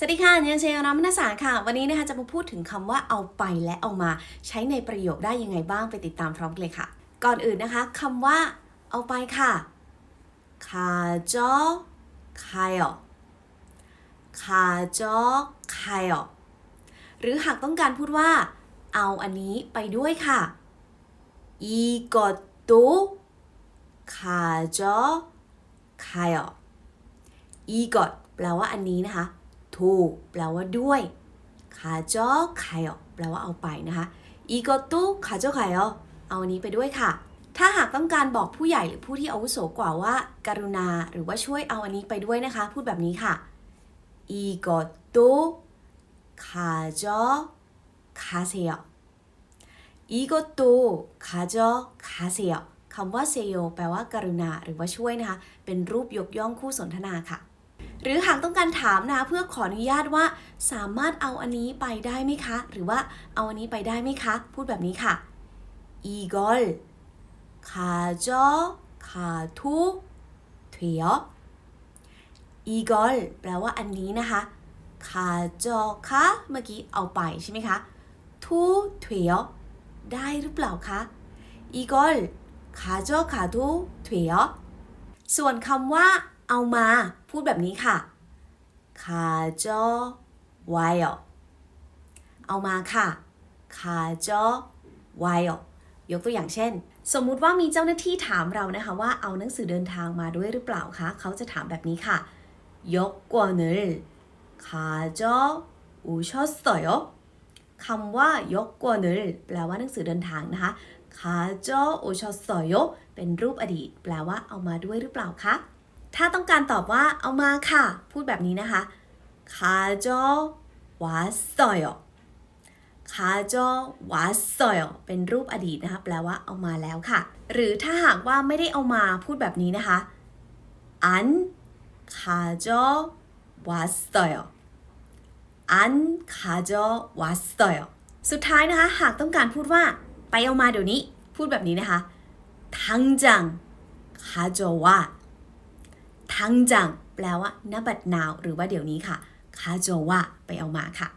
สวัสดีค่ะเนียนเซลน้ำมนาสาค่ะ วันนี้นะคะจะมาพูดถึงคำว่าเอาไปและเอามา ใช้ในประโยคได้ยังไงบ้างไปติดตามพร้อมกันเลยค่ะ ก่อนอื่นนะคะคำว่า เอาไปค่ะคาจอคายอคาจอคายอหรือหากต้องการพูดว่า เอาอันนี้ไปด้วยค่ะอีกอตุคาจอคายออีกอดแปลว่าอันนี้นะคะ ถูก แปลว่าด้วยคาจอคายอแปลว่าเอาไปนะคะอีกตุคาจอคายอเอาอันนี้ไปด้วยค่ะ ถ้าหากต้องการบอกผู้ใหญ่หรือผู้ที่อาวุโสกว่าว่าการุณาหรือว่าช่วยเอาอันนี้ไปด้วยนะคะ พูดแบบนี้ค่ะอีกตุคาจอคาเซโยอีกตุคาจอคาเซโยคำว่าเซโยแปลว่าการุณาหรือว่าช่วยนะคะ เป็นรูปยกย่องคู่สนทนาค่ะ หรือหากต้องการถามนะเพื่อขออนุญาตว่า สามารถเอาอันนี้ไปได้ไหมคะ หรือว่าเอาอันนี้ไปได้ไหมคะ พูดแบบนี้ค่ะ이걸가져가도า요이걸แปลว่าอันนี้นะคะ가져จคะเมื่อกี้เอาไปใช่ไหมคะทุเถียได้หรือเปล่าคะ이걸가져가도า요ส่วนคำว่า เอามา พูดแบบนี้ค่ะคาจอไวล์เอามาค่ะคาจอไวล์ยกตัวอย่างเช่น สมมุติว่ามีเจ้าหน้าที่ถามเรานะคะว่าเอาหนังสือเดินทางมาด้วยหรือเปล่าคะ เขาจะถามแบบนี้ค่ะยกกวนลคาจออูชอสตอยคำว่ายกกวนลแปลว่าหนังสือเดินทางนะคะคาจออูชอสตอยเป็นรูปอดีต แปลว่าเอามาด้วยหรือเปล่าคะ ถ้าต้องการตอบว่าเอามาค่ะ พูดแบบนี้นะคะคาโจวาซอยคาโจวาซอยเป็นรูปอดีตนะคะแปลว่าเอามาแล้วค่ะ หรือถ้าหากว่าไม่ได้เอามาพูดแบบนี้นะคะอันคาโจวาซอยอันคาโจวาซอยสุดท้ายนะคะ หากต้องการพูดว่า ไปเอามาเดี๋ยวนี้ พูดแบบนี้นะคะทังจังคาโจวา คังจังแปลว่าณบัดนาว หรือว่าเดี๋ยวนี้ค่ะคาโจวะไปเอามาค่ะ